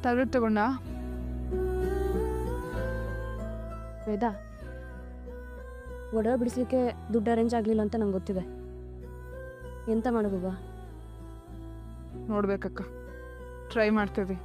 Tablet ತಗೊಂಡ ವೇದಾ ಒಡವೆ ಬಿಡಿಸ್ಲಿಕ್ಕೆ ದುಡ್ಡು ಅರೇಂಜ್ ಆಗಲಿಲ್ಲ ಅಂತ ನಂಗೆ ಗೊತ್ತಿದೆ. ಎಂತ ಮಾಡೋದು ಬಾ ನೋಡ್ಬೇಕಕ್ಕ ಟ್ರೈ ಮಾಡ್ತೀವಿ.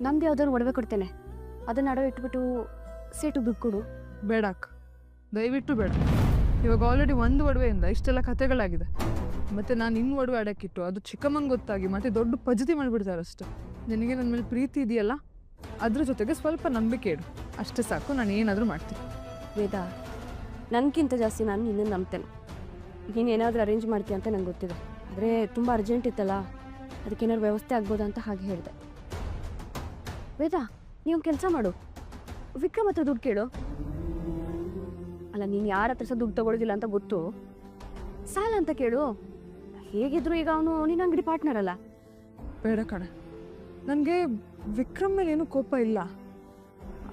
ನಮ್ದು ಯಾವ್ದಾದ್ರು ಒಡವೆ ಕೊಡ್ತೇನೆ. ಅದನ್ನ ಅಡವೆ ಇಟ್ಬಿಟ್ಟು ಸೇಟು ದುಡ್ಡು ಕೊಡು. ಬೇಡ ಅಕ್ಕ ದಯವಿಟ್ಟು ಬೇಡ. ಇವಾಗ ಆಲ್ರೆಡಿ ಒಂದು ಒಡವೆಯಿಂದ ಇಷ್ಟೆಲ್ಲ ಕಥೆಗಳಾಗಿದೆ. ಮತ್ತೆ ನಾನು ಇನ್ನು ಒಡವೆ ಅಡಕ್ಕಿಟ್ಟು ಅದು ಚಿಕ್ಕಮ್ಮಂಗೆ ಗೊತ್ತಾಗಿ ಮತ್ತೆ ದೊಡ್ಡ ಪಜತಿ ಮಾಡಿಬಿಡ್ತಾರೆ ಅಷ್ಟೆ ನಿನಗೆ ನನ್ನ ಮೇಲೆ ಪ್ರೀತಿ ಇದೆಯಲ್ಲ ಅದ್ರ ಜೊತೆಗೆ ಸ್ವಲ್ಪ ನಂಬಿಕೆ ಇಡು. ಅಷ್ಟೇ ಸಾಕು ನಾನು ಏನಾದರೂ ಮಾಡ್ತೀನಿ. ವೇದ ನನಗಿಂತ ಜಾಸ್ತಿ ನಾನು ನಿನ್ನನ್ನು ನಂಬ್ತೇನೆ. ನೀನು ಏನಾದರೂ ಅರೇಂಜ್ ಮಾಡ್ತೀಯ ಅಂತ ನಂಗೆ ಗೊತ್ತಿದೆ. ಆದರೆ ತುಂಬ ಅರ್ಜೆಂಟ್ ಇತ್ತಲ್ಲ ಅದಕ್ಕೆ ಏನಾದ್ರು ವ್ಯವಸ್ಥೆ ಆಗ್ಬೋದಾ ಅಂತ ಹಾಗೆ ಹೇಳಿದೆ. ವೇದ ನೀವು ಕೆಲಸ ಮಾಡು. ವಿಕ್ರಮ್ ಹತ್ರ ದುಡ್ಡು ಕೇಳು. ಅಲ್ಲ ನೀನು ಯಾರ ಹತ್ರ ಸಹ ದುಡ್ಡು ತಗೊಳ್ಳೋದಿಲ್ಲ ಅಂತ ಗೊತ್ತು. ಸಾಲ ಅಂತ ಕೇಳು. ಹೇಗಿದ್ರು ಈಗ ಅವನು ನಿನ್ನ ಅಂಗಡಿ ಪಾರ್ಟ್ನರ್ ಅಲ್ಲ. ಬೇಡ ಕಣೆ. ನನಗೆ ವಿಕ್ರಮ್ ಮೇಲೆ ಏನೂ ಕೋಪ ಇಲ್ಲ.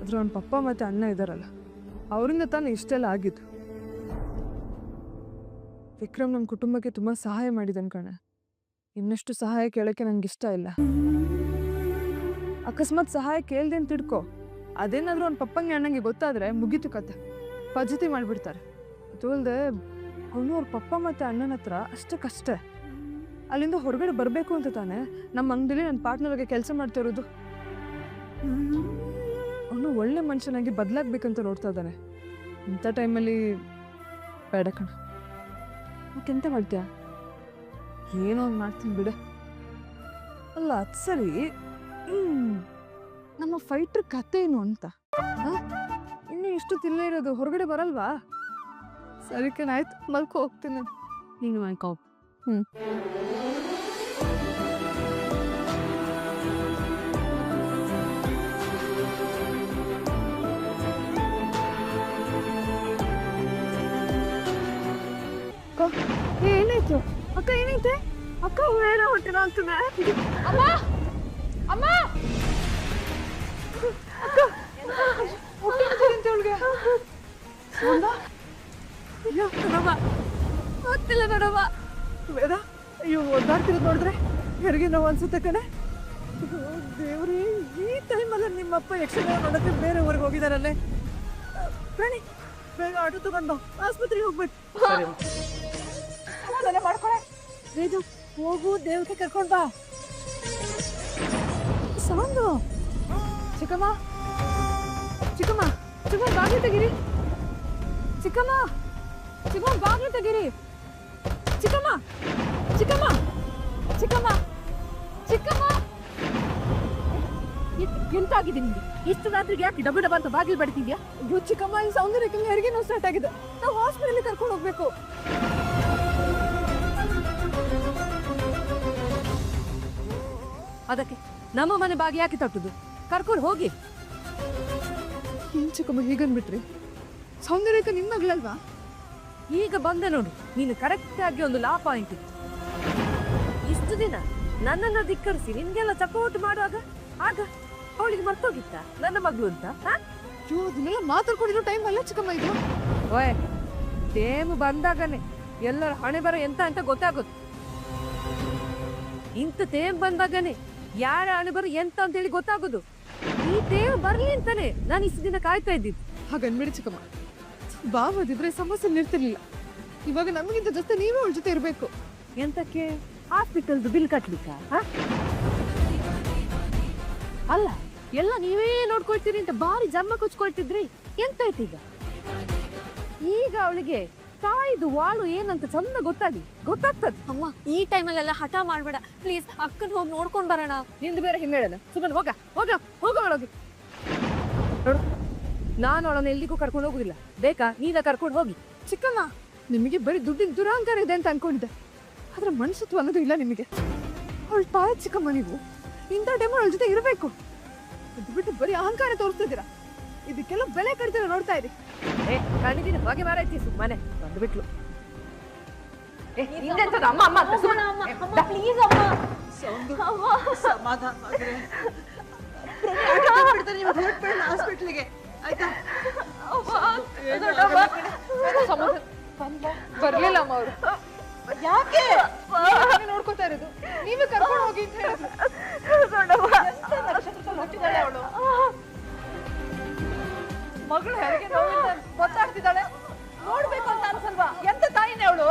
ಆದರೆ ಅವನ ಪಪ್ಪ ಮತ್ತು ಅಣ್ಣ ಇದ್ದಾರಲ್ಲ ಅವರಿಂದ ತಾನು ಇಷ್ಟೆಲ್ಲ ಆಗಿದ್ದು. ವಿಕ್ರಮ್ ನಮ್ಮ ಕುಟುಂಬಕ್ಕೆ ತುಂಬ ಸಹಾಯ ಮಾಡಿದ್ದಾನೆ ಕಣೆ. ಇನ್ನಷ್ಟು ಸಹಾಯ ಕೇಳೋಕ್ಕೆ ನನಗೆ ಇಷ್ಟ ಇಲ್ಲ. ಅಕಸ್ಮಾತ್ ಸಹಾಯ ಕೇಳ್ದೆ ಅಂತ ಅದೇನಾದರೂ ಅವ್ನ ಪಪ್ಪಂಗೆ ಅಣ್ಣಂಗೆ ಗೊತ್ತಾದರೆ ಮುಗೀತು ಕತೆ. ಪಜತಿ ಮಾಡಿಬಿಡ್ತಾರೆ. ಅದು ಅಲ್ಲದೆ ಅವನು ಅವ್ರ ಪಪ್ಪ ಮತ್ತು ಅಣ್ಣನ ಹತ್ರ ಅಷ್ಟಕ್ಕಷ್ಟೇ. ಅಲ್ಲಿಂದ ಹೊರಗಡೆ ಬರಬೇಕು ಅಂತ ತಾನೆ. ನಮ್ಮ ಅಂಗಡಿಲಿ ನನ್ನ ಪಾರ್ಟ್ನರ್ಗೆ ಕೆಲಸ ಮಾಡ್ತಾ ಇರೋದು. ಅವನು ಒಳ್ಳೆ ಮನುಷ್ಯನಾಗಿ ಬದಲಾಗಬೇಕಂತ ನೋಡ್ತಾ ಇದ್ದಾನೆ. ಇಂಥ ಟೈಮಲ್ಲಿ ಬೇಡ ಕಣ. ಮತ್ತೆಂತ ಮಾಡ್ತೀಯಾ? ಏನೋ ಒಂದು ಮಾಡ್ತೀನಿ ಬಿಡ. ಅಲ್ಲ, ಅದು ಸರಿ. ನಮ್ಮ ಫೈಟ್ರ್ ಕತೆ ಏನು ಅಂತ? ಇನ್ನೂ ಇಷ್ಟು ತಿಲ್ಲೇ ಇರೋದು. ಹೊರಗಡೆ ಬರಲ್ವಾ? ಸರಿ ಕಣ, ಆಯ್ತು. ಮಲ್ಕೋ, ಹೋಗ್ತೀನಿ. ನಾನು. ನೀನು ಮಾಡ್ಕೋ ಹ್ಮ್. ಅಕ್ಕ ಏ, ಏನಾಯ್ತು ಅಕ್ಕ ಏನೈತೆ ಅಕ್ಕ ಬೇರೆ ಹೊಟ್ಟೆನ ಆಗ್ತದೆ ಅಮ್ಮ ಅಮ್ಮ ಅಕ್ಕ ಹೊಟ್ಟೆ ನೋವ್ತಿದೆ ಅವ್ಳಿಗೆ. ಅಮ್ಮ? ಅಯ್ಯೋ, ನೋಡವ್ವ. ಗೊತ್ತಿಲ್ಲ ನೋಡವ್ವ ವೇದ ಅಯ್ಯೋ ಒದ್ದಾಡ್ತಿರೋದು ನೋಡಿದ್ರೆ ಹೆರಿಗೆ ನೋವು ಅನ್ಸುತ್ತೆ ಕಣೆ. ದೇವ್ರಿ ದೇವ್ರೇ ಈ ಟೈಮಲ್ಲಿ ನಿಮ್ಮಪ್ಪ ಯಕ್ಷಗಾನ ನೋಡಕ್ಕೆ ಬೇರೆ ಊರಿಗೆ ಹೋಗಿದಾರಲ್ಲೇ. ಪ್ರಾಣಿ ಬೇಗ ಆಟೋ ತಗೊಂಡು ಆಸ್ಪತ್ರೆಗೆ ಹೋಗ್ಬೇಕು. ಅದನ್ನೇ ಮಾಡ್ಕೊಳೆ. ವೇದು ಹೋಗು ದೇವ್ರಿಗೆ ಕರ್ಕೊಂಡು ಬಾ. ಸೌಂಡು ಚಿಕ್ಕಮ್ಮ. ಚಿಕ್ಕಮ್ಮ ಚಿಕ್ಕಮ್ಮ ಬಾಗಿಲು ತೆಗೀರಿ. ಚಿಕ್ಕಮ್ಮ ಚಿಕ್ಕಮ್ಮ ಬಾಗಿಲು ತೆಗೀರಿ. ಚಿಕ್ಕಮ್ಮ! ಚಿಕ್ಕಮ್ಮ! ಚಿಕ್ಕಮ್ಮ! ಚಿಕ್ಕಮ್ಮ! ಎಂತಾಗಿದೆ ನಿಮಗೆ ಇಷ್ಟು ರಾತ್ರಿಗೆ ಯಾಕೆ ಡಬ್ಬ ಡಬ್ಬ ಅಂತ ಬಾಗಿಲು ಬಡಿತಿದ್ಯಾ? ಇದು ಚಿಕ್ಕಮ್ಮ ಈ ಸೌಂದರ್ಯಕ್ಕೆ ಹೆರಿಗೆ ನೋವು ಸ್ಟಾರ್ಟ್ ಆಗಿದೆ. ನಾವು ಹಾಸ್ಪಿಟಲ್ ಕರ್ಕೊಂಡು ಹೋಗ್ಬೇಕು. ಅದಕ್ಕೆ ನಮ್ಮ ಮನೆ ಬಾಗಿ ಯಾಕೆ ತಟ್ಟುದು? ಕರ್ಕೊಂಡು ಹೋಗಿ. ಏನ್ ಚಿಕ್ಕಮ್ಮ ಹೀಗನ್ಬಿಟ್ರಿ. ಸೌಂದರ್ಯಕ್ಕೆ ನಿಮ್ಮ ಮಗಳಲ್ವಾ? ಈಗ ಬಂದೆ ನೋಡು ನೀನು ಕರೆಕ್ಟ್ ಆಗಿ ಒಂದು ಲಾ ಪಾಯಿಂಟ್ ಇಷ್ಟು ದಿನ ನನ್ನನ್ನ ಧಿಕ್ಕರಿಸಿ ನಿನ್ಗೆಲ್ಲ ಸಪೋರ್ಟ್ ಮಾಡುವಾಗ ಆಗ ಅವಳಿಗೆ ಮರ್ತೋಗಿತ್ತ? ನನ್ನ ಮಗಳು ಅಂತ ಅದನ್ನೆಲ್ಲ ಮಾತಾಡ್ಕೊಂಡಿರೋ ಟೈಮ್ ಅಲ್ಲ ಚಿಕ್ಕಮ್ಮ ಇದು? ಓಯ್ ಟೇಮ್ ಬಂದಾಗನೆ ಎಲ್ಲರ ಹಣೆ ಬರ ಎಂತ ಅಂತ ಗೊತ್ತಾಗುತ್ತೆ ಇಂಥ ತೇಮ್ ಬಂದಾಗನೆ ಯಾರ ಹಣೆ ಬರ ಎಂತ ಅಂತ ಹೇಳಿ ಗೊತ್ತಾಗೋದು. ಈ ತೇಮ್ ಬರ್ಲಿ ಅಂತಾನೆ ನಾನು ಇಷ್ಟು ದಿನ ಕಾಯ್ತಾ ಇದ್ದೀನಿ ಹಾಗನ್ಬಿಡಿ ಚಿಕ್ಕಮ್ಮ. ಬಾವದಿದ್ರೆ ಸಮಸ್ಯೆ ನಿರ್ತಿರ್ಲಿಲ್ಲ ಇವಾಗ ನಮಗಿಂತ ಜೊತೆ ನೀವೇ ಅವಳ ಜೊತೆ ಇರಬೇಕು. ಎಂತಕ್ಕೆ? ಹಾಸ್ಪಿಟಲ್ದು ಬಿಲ್ ಕಟ್ಲಿಕ್ಕ? ಅಲ್ಲ ಎಲ್ಲ ನೀವೇ ನೋಡ್ಕೊಳ್ತೀರಿ ಅಂತ ಬಾರಿ ಜಮ್ಮ ಕುಚ್ಕೊಳ್ತಿದ್ರಿ. ಎಂತ ಈಗ? ಈಗ ಅವಳಿಗೆ ತಾಯಿದು ವಾಳು ಏನಂತ ಚಂದ ಗೊತ್ತಾಗಿ ಗೊತ್ತಾಗ್ತದೆ. ಅಮ್ಮ ಈ ಟೈಮಲ್ಲೆಲ್ಲ ಹಠ ಮಾಡ್ಬೇಡ. ಪ್ಲೀಸ್ ಅಕ್ಕನ ಹೋಗಿ ನೋಡ್ಕೊಂಡ್ ಬರೋಣ. ನಿಂದು ಬೇರೆ ಹಿಮ್ಮೇಳನ ಸುಮ್ಮನೆ ಹೋಗ. ಹೋಗ ಹೋಗ ಹೋಗಿ ನೋಡು. ನಾನು ಅವಳನ್ನ ಎಲ್ಲಿಗೂ ಕರ್ಕೊಂಡು ಹೋಗುದಿಲ್ಲ. ಬೇಕಾ? ನೀನ ಕರ್ಕೊಂಡು ಹೋಗಿ. ಚಿಕ್ಕಮ್ಮ ನಿಮಗೆ ಬರೀ ದುಡ್ಡಿನ ದುರಾಂಕಾರ ಇದೆ ಅಂತ ಅನ್ಕೊಂಡಿದ್ದೆ. ಆದ್ರೆ ಮನುಷ್ಯತ್ವ ಅನ್ನೋದು ಇಲ್ಲ ನಿಮಗೆ. ಅವಳ ತಾಯಿ ಚಿಕ್ಕಮ್ಮ ನೀವು. ಇಂಥ ಟೈಮ್ ಅವಳ ಜೊತೆ ಇರಬೇಕು. ಅದು ಬಿಟ್ಟು ಬರೀ ಅಹಂಕಾರ ತೋರಿಸ್ತಿದ್ದೀರಾ ಇದಕ್ಕೆಲ್ಲ ಬೆಲೆ ಕಡಿತೀರ ನೋಡ್ತಾ ಇರಿ. ಏ ಹೊಗೆ ಮಾರೈತಿ ಸುಮ್ಮನೆ. ಬಂದ್ಬಿಟ್ಲು. ಏ ನಿಂದೆಂತದು ಅಮ್ಮ ಅಮ್ಮ ಅಂತ ಸುಮ್ಮನೆ. ಪ್ಲೀಸ್ ಅಮ್ಮ ಸಮಾಧಾನ ಮಾಡ್ರೆ ಹಾಸ್ಪಿಟ್ಲಿಗೆ ಆಯ್ತಾ? ಬರ್ಲಿಲ್ಲಮ್ಮ ಅವರು. ಯಾಕೆ? ನೋಡ್ಕೋತಾ ಇರೋದು. ನೀವೇ ಕರ್ಕೊಂಡು ಹೋಗಿ ಅಂತ ಹೇಳಿದ್ರು ಮಗಳು ಹೇಗೆ ಗೊತ್ತಾಗ್ತಿದ್ದಾಳೆ. ನೋಡ್ಬೇಕು ಅಂತ ಅನ್ಸಲ್ವಾ? ಎಂತ ತಾಯಿನೇ ಅವಳು?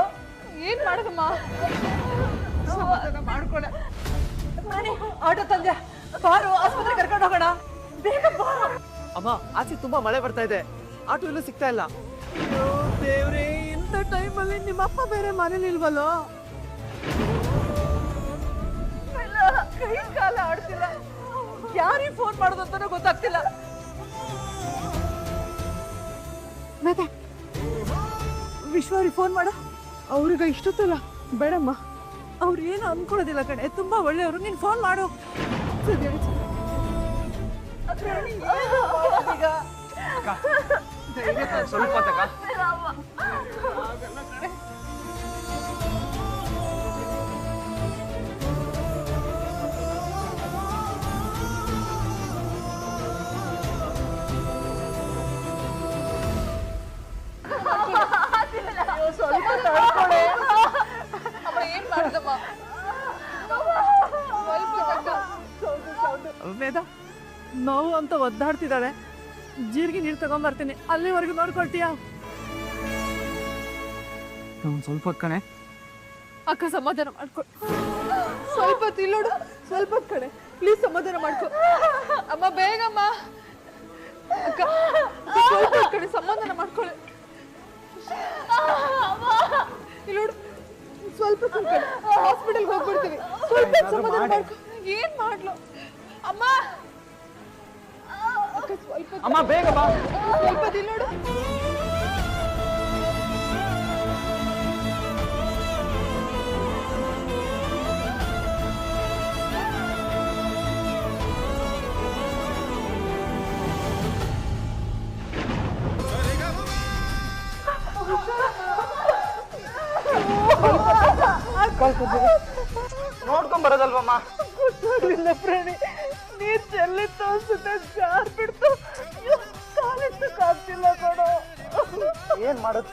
ಏನು ಏನ್ ಮಾಡುದಮ್ಮ ಮಾಡ್ಕೊಳ. ಆಟೋ ತಂದೆ. ಬಾರು ಆಸ್ಪತ್ರೆ ಕರ್ಕೊಂಡು ಹೋಗೋಣ. ಬೇಗ ಬಾರು. ಅಮ್ಮ ಆಚೆ ತುಂಬಾ ಮಳೆ ಬರ್ತಾ ಇದೆ. ಆಟೋ ಎಲ್ಲೂ ಸಿಗ್ತಾ ಇಲ್ಲ. ದೇವ್ರೇ ಇಂಥ ಟೈಮಲ್ಲಿ ನಿಮ್ಮ ಅಪ್ಪ ಬೇರೆ ಮನೇಲಿ ಇಲ್ವಲ್ಲೋ? ಕೈ ಕಾಲ ಆಡ್ತಿಲ್ಲ. ಯಾರಿಗೆ ಫೋನ್ ಮಾಡೋದು ಅಂತಾನೂ ಗೊತ್ತಾಗ್ತಿಲ್ಲ. ಮತ್ತೆ? ವಿಶ್ವರಿಗೆ ಫೋನ್ ಮಾಡು. ಅವ್ರಿಗೆ ಇಷ್ಟೊತ್ತಲ್ಲ ಬೇಡಮ್ಮ. ಅವ್ರು ಏನು ಅನ್ಕೊಳ್ಳೋದಿಲ್ಲ ಕಣೆ. ತುಂಬಾ ಒಳ್ಳೆಯವರು. ನೀನು ಫೋನ್ ಮಾಡು. ಸರಿ ಮಾಡೋದೀಗ? ಸ್ವಲ್ಪ ವೇದ ನೋವು ಅಂತ ಒದ್ದಾಡ್ತಿದ್ದಾಳೆ ಜೀರಿಗೆ ನೀರು ತಗೊಂಬರ್ತೀನಿ ಅಲ್ಲಿವರೆಗೂ ನೋಡ್ಕೊಳ್ತೀಯಾ? ಒಂದ್ ಸ್ವಲ್ಪ ಕಣೆ. ಅಕ್ಕ ಸಮಾಧಾನ ಮಾಡ್ಕೊ. ಸ್ವಲ್ಪ ನೋಡು. ಸ್ವಲ್ಪ ಕಣೆ. ಪ್ಲೀಸ್ ಸಮಾಧಾನ ಮಾಡ್ಕೊ. ಅಮ್ಮ ಬೇಗಮ್ಮ ಅಕ್ಕ ಸ್ವಲ್ಪ ಕಣೆ ಸಮಾಧಾನ ಮಾಡ್ಕೊಳ್ಳಿ. ಇಲ್ಲೋಡು ಸ್ವಲ್ಪ ಕಡೆ ಹಾಸ್ಪಿಟಲ್ಗೆ ಹೋಗ್ಬಿಡ್ತೀವಿ ಸ್ವಲ್ಪ ಸಮಾಧಾನ ಮಾಡ್ಕೊ. ಏನ್ ಮಾಡ್ಲು? ಅಮ್ಮ. ಸ್ವಲ್ಪ ಅಮ್ಮ ಬೇಗ ಬಾ. ಸ್ವಲ್ಪ ಹೊತ್ತು ಇಲ್ಲಿ ನೋಡು ನೋಡ್ಕೊಂಡ್ ಬರೋದಲ್ವಮ್ಮ? ಗೊತ್ತಾಗ್ಲಿಲ್ಲ ಪ್ರಾಣಿ ನೀರ್ ಚೆಲ್ಲಿತ್ತು ಅನ್ಸುತ್ತೆ ಜಾರ್ ಬಿಡ್ತು ಕಾಲಿಟ್ಟಕ್ಕಾಗ್ತಿಲ್ಲ ಕಣೋ ಏನ್ ಮಾಡೋದು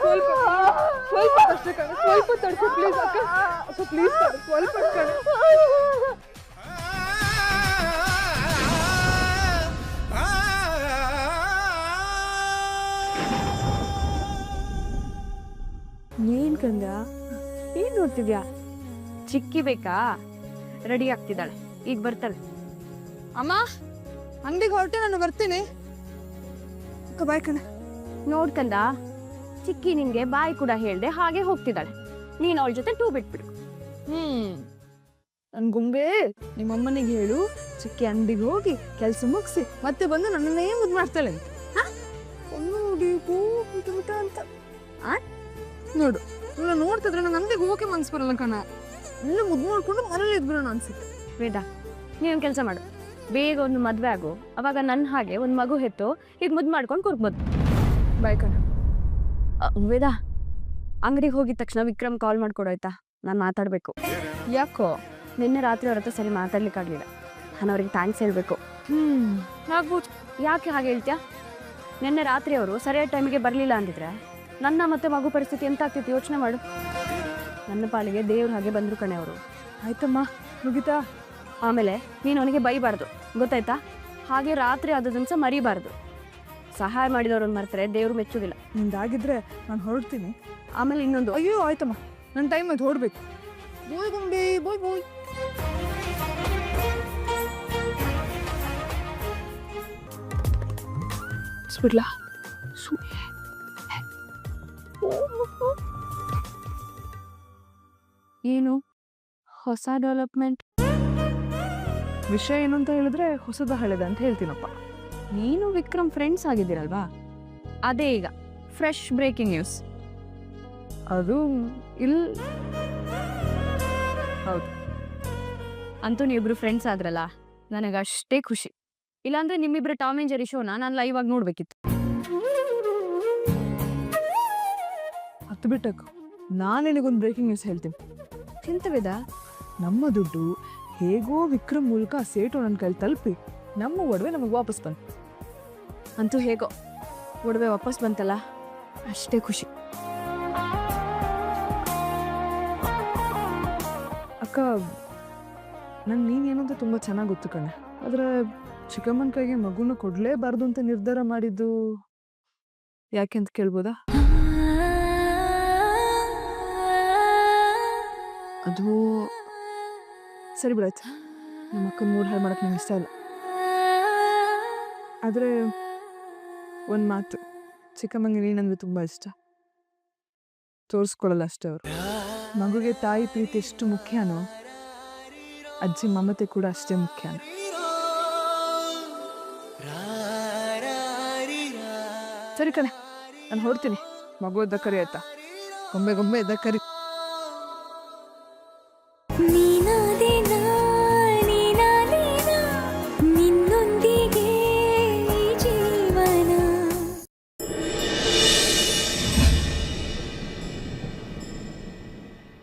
ಸ್ವಲ್ಪ ಸ್ವಲ್ಪ ಕಷ್ಟ ಕಣ ಸ್ವಲ್ಪ ತಡ್ಕೊ ಪ್ಲೀಸ್ ಅಕ್ಕ ಅಕ್ಕ ಪ್ಲೀಸ್ ಸ್ವಲ್ಪ ಕಣ ಬೇಕಾ ರೆಡಿ ಆಗ್ತಿದ್ದಾಳೆ. ಈಗ ಬರ್ತಾಳೆ. ಅಮ್ಮ ಅಂಗಡಿಗೆ ಹೊರಟೆ ನಾನು ಬರ್ತೀನಿ. ಅಕ್ಕ ಬಾಯ್ ಕಣ. ನೋಡ್ಕಂದ ಚಿಕ್ಕಿ ನಿಂಗೆ ಬಾಯಿ ಕೂಡ ಹೇಳ್ದೆ ಹಾಗೆ ಹೋಗ್ತಿದ್ದಾಳೆ. ನೀನ್ ಅವಳ ಜೊತೆ ಟೂ ಬಿಟ್ಬಿಡು. ಹ್ಮ್. ನನ್ ಗುಂಬೆ ನಿಮ್ಮ ಅಮ್ಮನಿಗೆ ಹೇಳು ಚಿಕ್ಕಿ ಅಂಗಡಿಗೆ ಹೋಗಿ ಕೆಲಸ ಮುಗಿಸಿ ಮತ್ತೆ ಬಂದು ನನ್ನನ್ನೇ ಮುದ್ದು ಮಾಡ್ತಾಳೆ ಅಂತ? ನೋಡಿ ನೋಡ್ತಿದ್ರೆ ನನ್ನ ಅಂಗಡಿಗೆ ಹೋಗಕ್ಕೆ ಮನ್ಸು ಬರಲ್ಲ ಕಣ. ಇಲ್ಲೇ ಮುದ್ದು ಮಾಡ್ಕೊಂಡು ಮನೇಲಿ ಇದ್ಬಿಡೋಣ ಅನ್ಸುತ್ತೆ. ವೇದ ನೀನು ಕೆಲಸ ಮಾಡು. ಬೇಗ ಒಂದು ಮದ್ವೆ ಆಗು. ಅವಾಗ ನನ್ನ ಹಾಗೆ ಒಂದು ಮಗು ಹೆತ್ತು ಈಗ ಮುದ್ದು ಮಾಡ್ಕೊಂಡು ಕುರ್ಬೋದು. ಬಾಯ್ ಕಣ. ವೇದ ಅಂಗಡಿಗೆ ಹೋಗಿದ ತಕ್ಷಣ ವಿಕ್ರಮ್ ಕಾಲ್ ಮಾಡ್ಕೊಡೋಯ್ತಾ? ನಾನು ಮಾತಾಡಬೇಕು. ಯಾಕೋ? ನಿನ್ನೆ ರಾತ್ರಿ ಅವ್ರ ಹತ್ರ ಸರಿ ಮಾತಾಡ್ಲಿಕ್ಕಾಗ್ಲಿಲ್ಲ. ನಾನು ಅವ್ರಿಗೆ ಥ್ಯಾಂಕ್ಸ್ ಹೇಳಬೇಕು. ಹ್ಞೂ ಆಗ್ಬೋದು. ಯಾಕೆ ಹಾಗೆ ಹೇಳ್ತ್ಯಾ? ನಿನ್ನೆ ರಾತ್ರಿ ಅವರು ಸರಿಯಾದ ಟೈಮಿಗೆ ಬರಲಿಲ್ಲ ಅಂದಿದ್ರೆ ನನ್ನ ಮತ್ತೆ ಮಗು ಪರಿಸ್ಥಿತಿ ಎಂತ ಆಗ್ತಿತ್ತು ಯೋಚನೆ ಮಾಡು. ನನ್ನ ಪಾಲಿಗೆ ದೇವ್ರ ಹಾಗೆ ಬಂದ್ರು ಕಣೆ ಅವರು. ಆಯ್ತಮ್ಮ ಮುಗಿತಾ? ಆಮೇಲೆ ನೀನು ಅವನಿಗೆ ಬೈಬಾರ್ದು ಗೊತ್ತಾಯ್ತಾ? ಹಾಗೆ ರಾತ್ರಿ ಆದದನ್ನು ಸಹ ಮರಿಬಾರ್ದು. ಸಹಾಯ ಮಾಡಿದವ್ರನ್ನ ಮರ್ತಾರೆ ದೇವ್ರು ಮೆಚ್ಚೋದಿಲ್ಲ. ನಿಂದಾಗಿದ್ರೆ ನಾನು ಹೊರಡ್ತೀನಿ. ಆಮೇಲೆ ಇನ್ನೊಂದು. ಅಯ್ಯೋ ಆಯ್ತಮ್ಮ ನನ್ನ ಟೈಮ್ ಅದು ಹೊರಡ್ಬೇಕು. ಬೋಯ್ ಗುಂಬೆ ಬೋಯ್ ಬೋಯ್. ಬಿಡ್ಲಾ ಏನು? ಹೊಸ ಡೆವಲಪ್ಮೆಂಟ್ ವಿಷಯ ಏನು ಅಂತ ಹೇಳಿದ್ರೆ ಹೊಸದ ಹಳೆದ ಅಂತ ಹೇಳ್ತೀನಪ್ಪ. ನೀನು ವಿಕ್ರಮ್ ಫ್ರೆಂಡ್ಸ್ ಆಗಿದ್ದೀರಲ್ವಾ? ಅದೇ ಈಗ ಫ್ರೆಶ್ ಬ್ರೇಕಿಂಗ್ ನ್ಯೂಸ್ ಅದು ಇಲ್ ಅಂತೂ ನೀವಿಬ್ರು ಫ್ರೆಂಡ್ಸ್ ಆದ್ರಲ್ಲ ನನಗೆ ಅಷ್ಟೇ ಖುಷಿ. ಇಲ್ಲಾಂದ್ರೆ ನಿಮ್ಮಿಬ್ರು ಟಾಮ್ ಅಂಡ್ ಜೆರಿ ಶೋನ ನಾನು ಲೈವ್ ಆಗಿ ನೋಡ್ಬೇಕಿತ್ತು. ಹತ್ತು ಬಿಟ್ಟಕ್ಕು ನಾನು ನಿನಗೊಂದು ಬ್ರೇಕಿಂಗ್ ನ್ಯೂಸ್ ಹೇಳ್ತೀನಿ. ಎಂತವಿದ ನಮ್ಮ ದುಡ್ಡು ಹೇಗೋ ವಿಕ್ರಮ್ ಮೂಲಕ ಆ ಸೇಟು ನನ್ನ ಕೈಲಿ ತಲುಪಿ ನಮ್ಮ ಒಡವೆ ನಮಗೆ ವಾಪಸ್ ಬಂತು. ಅಂತೂ ಹೇಗೋ? ಒಡವೆ ವಾಪಸ್ ಬಂತಲ್ಲ? ಅಷ್ಟೇ ಖುಷಿ. ಅಕ್ಕ ನಂಗೆ ನೀನೇನು ಅಂತ ತುಂಬ ಚೆನ್ನಾಗಿ ಗೊತ್ತು ಕಣೆ. ಆದರೆ ಚಿಕ್ಕಮ್ಮನ ಕೈಗೆ ಮಗುನ ಕೊಡಲೇಬಾರ್ದು ಅಂತ ನಿರ್ಧಾರ ಮಾಡಿದ್ದು ಯಾಕೆ ಅಂತ ಕೇಳ್ಬೋದಾ? ಅದು ಸರಿ ಬಿಡಾಯ್ತು. ನಮ್ಮ ಅಕ್ಕನ ಮೂರು ಹಾಳು ಮಾಡಕ್ಕೆ ನಂಗೆ ಇಷ್ಟ ಇಲ್ಲ. ಆದರೆ ಒಂದು ಮಾತು ಚಿಕ್ಕಮ್ಮಂಗೆ ನೀನಂದ್ರೆ ತುಂಬ ಇಷ್ಟ. ತೋರಿಸ್ಕೊಳ್ಳಲ್ಲ ಅಷ್ಟೇ ಅವರು. ಮಗುಗೆ ತಾಯಿ ಪ್ರೀತಿ ಎಷ್ಟು ಮುಖ್ಯನೋ, ಅಜ್ಜಿ ಮಮತೆ ಕೂಡ ಅಷ್ಟೇ ಮುಖ್ಯ ಸರಿ ಕಣೆ, ನಾನು ಹೊರಡ್ತೀನಿ. ಮಗು ಎದ್ದ ಕರಿ ಆಯ್ತಾ? ಗೊಂಬೆ ಗೊಂಬೆ ಎದ್ದ ಕರಿ.